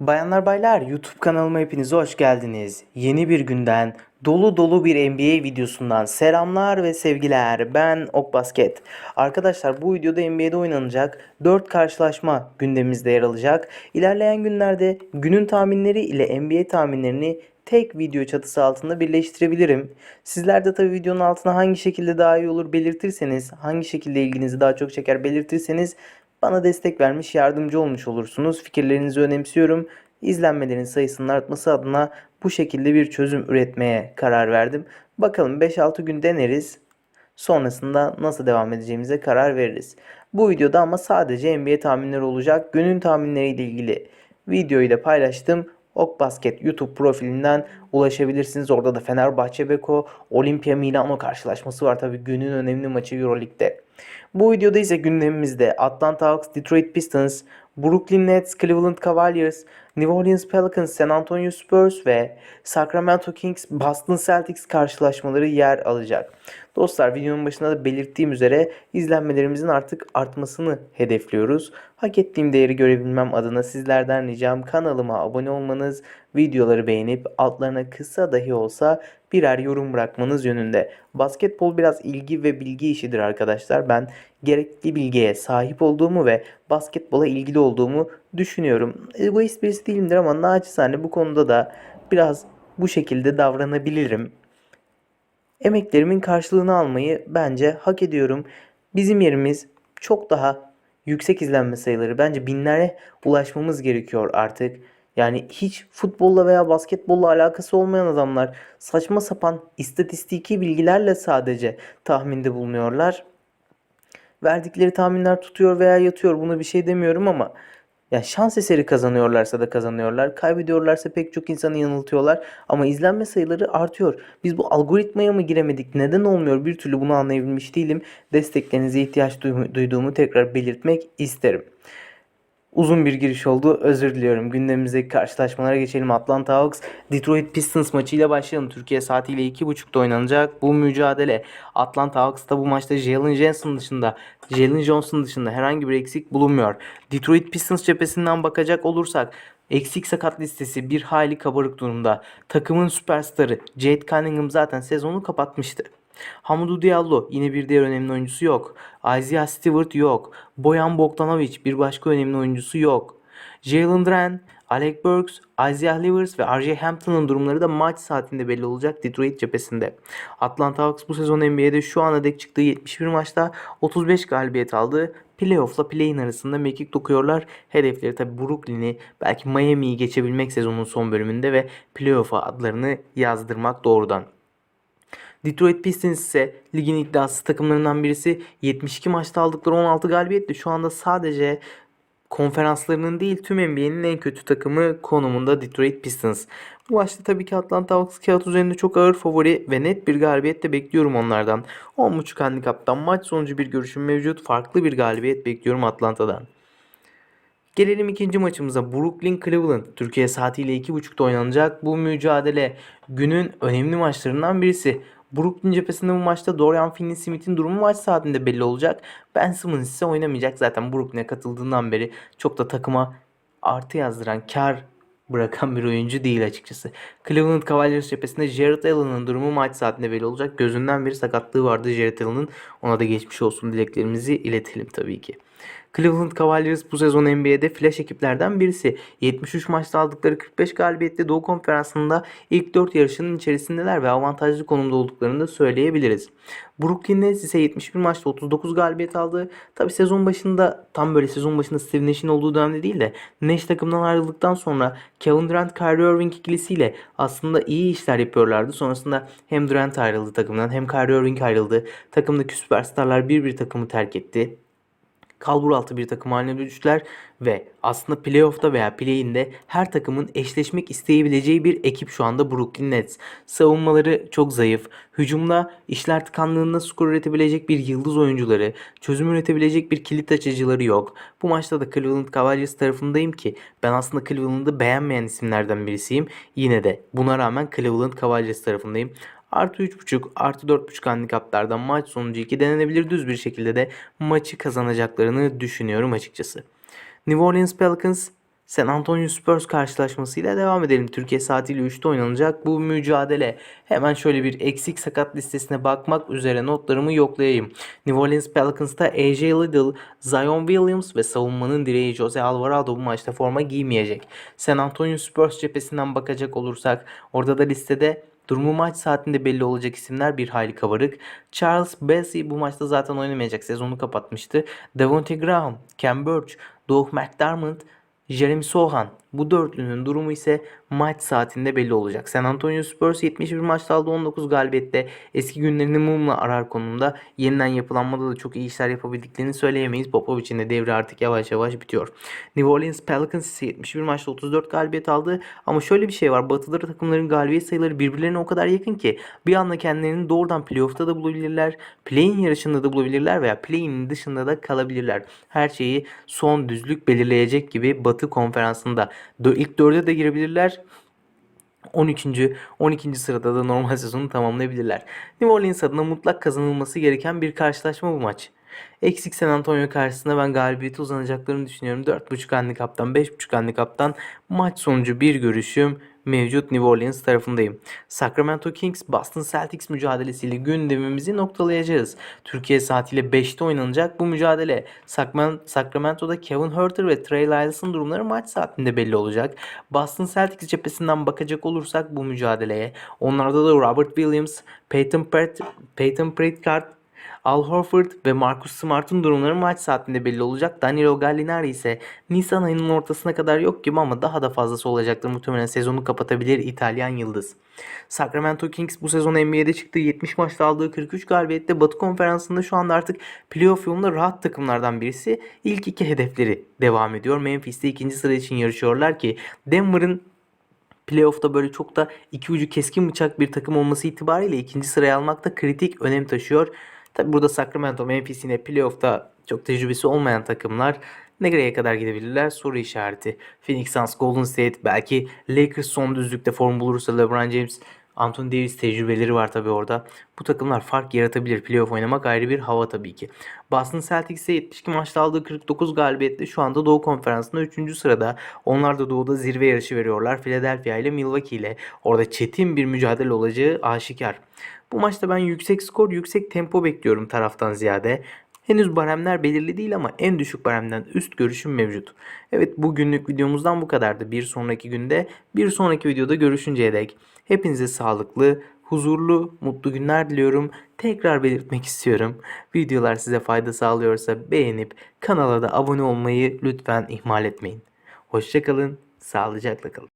Bayanlar baylar YouTube kanalıma hepiniz hoş geldiniz. Yeni bir günden dolu dolu bir NBA videosundan selamlar ve sevgiler. Ben Ok Basket. Arkadaşlar bu videoda NBA'de oynanacak 4 karşılaşma gündemimizde yer alacak. İlerleyen günlerde günün tahminleri ile NBA tahminlerini tek video çatısı altında birleştirebilirim. Sizler de tabi videonun altına hangi şekilde daha iyi olur belirtirseniz, hangi şekilde ilginizi daha çok çeker belirtirseniz bana destek vermiş, yardımcı olmuş olursunuz. Fikirlerinizi önemsiyorum. İzlenmelerin sayısının artması adına bu şekilde bir çözüm üretmeye karar verdim. Bakalım 5-6 gün deneriz. Sonrasında nasıl devam edeceğimize karar veririz. Bu videoda ama sadece NBA tahminleri olacak. Günün tahminleriyle ilgili videoyu da paylaştım. Ok Basket YouTube profilinden ulaşabilirsiniz. Orada da Fenerbahçe Beko Olimpia Milano karşılaşması var. Tabii günün önemli maçı Euroleague'de. Bu videoda ise gündemimizde Atlanta Hawks, Detroit Pistons, Brooklyn Nets, Cleveland Cavaliers, New Orleans Pelicans, San Antonio Spurs ve Sacramento Kings, Boston Celtics karşılaşmaları yer alacak. Dostlar videonun başında da belirttiğim üzere izlenmelerimizin artık artmasını hedefliyoruz. Hak ettiğim değeri görebilmem adına sizlerden ricam kanalıma abone olmanız, videoları beğenip altlarına kısa dahi olsa birer yorum bırakmanız yönünde. Basketbol biraz ilgi ve bilgi işidir arkadaşlar. Ben gerekli bilgiye sahip olduğumu ve basketbola ilgili olduğumu düşünüyorum. Egoist birisi değilimdir ama naçizane bu konuda da biraz bu şekilde davranabilirim. Emeklerimin karşılığını almayı bence hak ediyorum. Bizim yerimiz çok daha yüksek izlenme sayıları. Bence binlere ulaşmamız gerekiyor artık. Yani hiç futbolla veya basketbolla alakası olmayan adamlar saçma sapan istatistiki bilgilerle sadece tahminde bulunuyorlar. Verdikleri tahminler tutuyor veya yatıyor. Buna bir şey demiyorum ama ya şans eseri kazanıyorlarsa da kazanıyorlar. Kaybediyorlarsa pek çok insanı yanıltıyorlar. Ama izlenme sayıları artıyor. Biz bu algoritmaya mı giremedik? Neden olmuyor? Bir türlü bunu anlayabilmiş değilim. Desteklerinize ihtiyaç duy- duyduğumu tekrar belirtmek isterim. Uzun bir giriş oldu. Özür diliyorum. Gündemimizdeki karşılaşmalara geçelim. Atlanta Hawks Detroit Pistons maçıyla başlayalım. Türkiye saatiyle 2.30'da oynanacak bu mücadele. Atlanta Hawks'ta bu maçta Jalen Johnson dışında Jalen Johnson dışında herhangi bir eksik bulunmuyor. Detroit Pistons cephesinden bakacak olursak Eksik sakat listesi bir hayli kabarık durumda. Takımın süperstarı Jade Cunningham zaten sezonu kapatmıştı. Hamidou Diallo yine bir diğer önemli oyuncusu yok. Isaiah Stewart yok. Boyan Bogdanovic bir başka önemli oyuncusu yok. Jalen Duren, Alec Burks, Isaiah Livers ve RJ Hampton'ın durumları da maç saatinde belli olacak Detroit cephesinde. Atlanta Hawks bu sezon NBA'de şu ana dek çıktığı 71 maçta 35 galibiyet aldı. Playoff'la play-in arasında mekik dokuyorlar. Hedefleri tabi Brooklyn'i belki Miami'yi geçebilmek sezonun son bölümünde ve playoff'a adlarını yazdırmak doğrudan. Detroit Pistons ise ligin iddiası takımlarından birisi 72 maçta aldıkları 16 galibiyetle şu anda sadece konferanslarının değil tüm NBA'nin en kötü takımı konumunda Detroit Pistons. Bu maçta tabii ki Atlanta Hawks kağıt üzerinde çok ağır favori ve net bir galibiyet de bekliyorum onlardan. 10.5 handikaptan maç sonucu bir görüşüm mevcut. Farklı bir galibiyet bekliyorum Atlanta'dan. Gelelim ikinci maçımıza. Brooklyn Cleveland. Türkiye saatiyle 2.30'da oynanacak. Bu mücadele günün önemli maçlarından birisi. Brooklyn cephesinde bu maçta Dorian Finney-Smith'in durumu maç saatinde belli olacak. Ben Simmons ise oynamayacak. Zaten Brooklyn'e katıldığından beri çok da takıma artı yazdıran, kar bırakan bir oyuncu değil açıkçası. Cleveland Cavaliers cephesinde Jared Allen'ın durumu maç saatinde belli olacak. Gözünden bir sakatlığı vardı Jared Allen'ın. Ona da geçmiş olsun dileklerimizi iletelim tabii ki. Cleveland Cavaliers bu sezon NBA'de flash ekiplerden birisi. 73 maçta aldıkları 45 galibiyetle Doğu Konferansı'nda ilk 4 yarışının içerisindeler ve avantajlı konumda olduklarını da söyleyebiliriz. Brooklyn Nets ise 71 maçta 39 galibiyet aldı. Tabi sezon başında tam böyle sezon başında Steve Nash'in olduğu dönemde değil de Nash takımdan ayrıldıktan sonra Kevin Durant, Kyrie Irving ikilisiyle aslında iyi işler yapıyorlardı. Sonrasında hem Durant ayrıldı takımdan hem Kyrie Irving ayrıldı. Takımdaki süperstarlar bir bir takımı terk etti kalbur altı bir takım haline düştüler ve aslında playoff'ta veya play-in'de her takımın eşleşmek isteyebileceği bir ekip şu anda Brooklyn Nets. Savunmaları çok zayıf. Hücumda işler tıkandığında skor üretebilecek bir yıldız oyuncuları, çözüm üretebilecek bir kilit açıcıları yok. Bu maçta da Cleveland Cavaliers tarafındayım ki ben aslında Cleveland'ı beğenmeyen isimlerden birisiyim. Yine de buna rağmen Cleveland Cavaliers tarafındayım. Artı 3.5 artı 4.5 handikaplardan maç sonucu 2 denenebilir düz bir şekilde de maçı kazanacaklarını düşünüyorum açıkçası. New Orleans Pelicans San Antonio Spurs karşılaşmasıyla devam edelim. Türkiye saatiyle 3'te oynanacak bu mücadele. Hemen şöyle bir eksik sakat listesine bakmak üzere notlarımı yoklayayım. New Orleans Pelicans'ta AJ Liddell, Zion Williams ve savunmanın direği Jose Alvarado bu maçta forma giymeyecek. San Antonio Spurs cephesinden bakacak olursak orada da listede Durumu maç saatinde belli olacak isimler bir hayli kabarık. Charles Bassey bu maçta zaten oynamayacak. Sezonu kapatmıştı. Devontae Graham, Cam Birch, Doug McDermott, Jeremy Sohan. Bu dörtlünün durumu ise maç saatinde belli olacak. San Antonio Spurs 71 maçta aldı 19 galibiyette. Eski günlerini mumla arar konumda. Yeniden yapılanmada da çok iyi işler yapabildiklerini söyleyemeyiz. Popovic'in de devri artık yavaş yavaş bitiyor. New Orleans Pelicans ise 71 maçta 34 galibiyet aldı. Ama şöyle bir şey var. Batıları takımların galibiyet sayıları birbirlerine o kadar yakın ki bir anda kendilerini doğrudan playoff'ta da bulabilirler. Play-in yarışında da bulabilirler veya play-in dışında da kalabilirler. Her şeyi son düzlük belirleyecek gibi Batı konferansında ilk dörde de girebilirler. 13. 12. sırada da normal sezonu tamamlayabilirler. New Orleans adına mutlak kazanılması gereken bir karşılaşma bu maç. Eksik San Antonio karşısında ben galibiyete uzanacaklarını düşünüyorum. 4.5 handikaptan 5.5 handikaptan maç sonucu bir görüşüm mevcut New Orleans tarafındayım. Sacramento Kings Boston Celtics mücadelesiyle gündemimizi noktalayacağız. Türkiye saatiyle 5'te oynanacak bu mücadele. Sacram- Sacramento'da Kevin Huerter ve Trey Lyles'ın durumları maç saatinde belli olacak. Boston Celtics cephesinden bakacak olursak bu mücadeleye onlarda da Robert Williams, Peyton, Pert Peyton Pritchard, Al Horford ve Marcus Smart'ın durumları maç saatinde belli olacak. Danilo Gallinari ise Nisan ayının ortasına kadar yok gibi ama daha da fazlası olacaktır. Muhtemelen sezonu kapatabilir İtalyan yıldız. Sacramento Kings bu sezon NBA'de çıktı. 70 maçta aldığı 43 galibiyette Batı konferansında şu anda artık playoff yolunda rahat takımlardan birisi. İlk iki hedefleri devam ediyor. Memphis'te ikinci sıra için yarışıyorlar ki Denver'ın playoff'ta böyle çok da iki ucu keskin bıçak bir takım olması itibariyle ikinci sıraya almak da kritik önem taşıyor. Tabi burada Sacramento, Memphis yine playoff'ta çok tecrübesi olmayan takımlar nereye kadar gidebilirler soru işareti. Phoenix Suns, Golden State belki Lakers son düzlükte form bulursa LeBron James Anthony Davis tecrübeleri var tabi orada. Bu takımlar fark yaratabilir. Playoff oynamak ayrı bir hava tabii ki. Boston Celtics ise 72 maçta aldığı 49 galibiyetle şu anda Doğu Konferansı'nda 3. sırada. Onlar da Doğu'da zirve yarışı veriyorlar. Philadelphia ile Milwaukee ile. Orada çetin bir mücadele olacağı aşikar. Bu maçta ben yüksek skor, yüksek tempo bekliyorum taraftan ziyade. Henüz baremler belirli değil ama en düşük baremden üst görüşüm mevcut. Evet bugünlük videomuzdan bu kadardı. Bir sonraki günde bir sonraki videoda görüşünceye dek hepinize sağlıklı, huzurlu, mutlu günler diliyorum. Tekrar belirtmek istiyorum. Videolar size fayda sağlıyorsa beğenip kanala da abone olmayı lütfen ihmal etmeyin. Hoşçakalın, sağlıcakla kalın.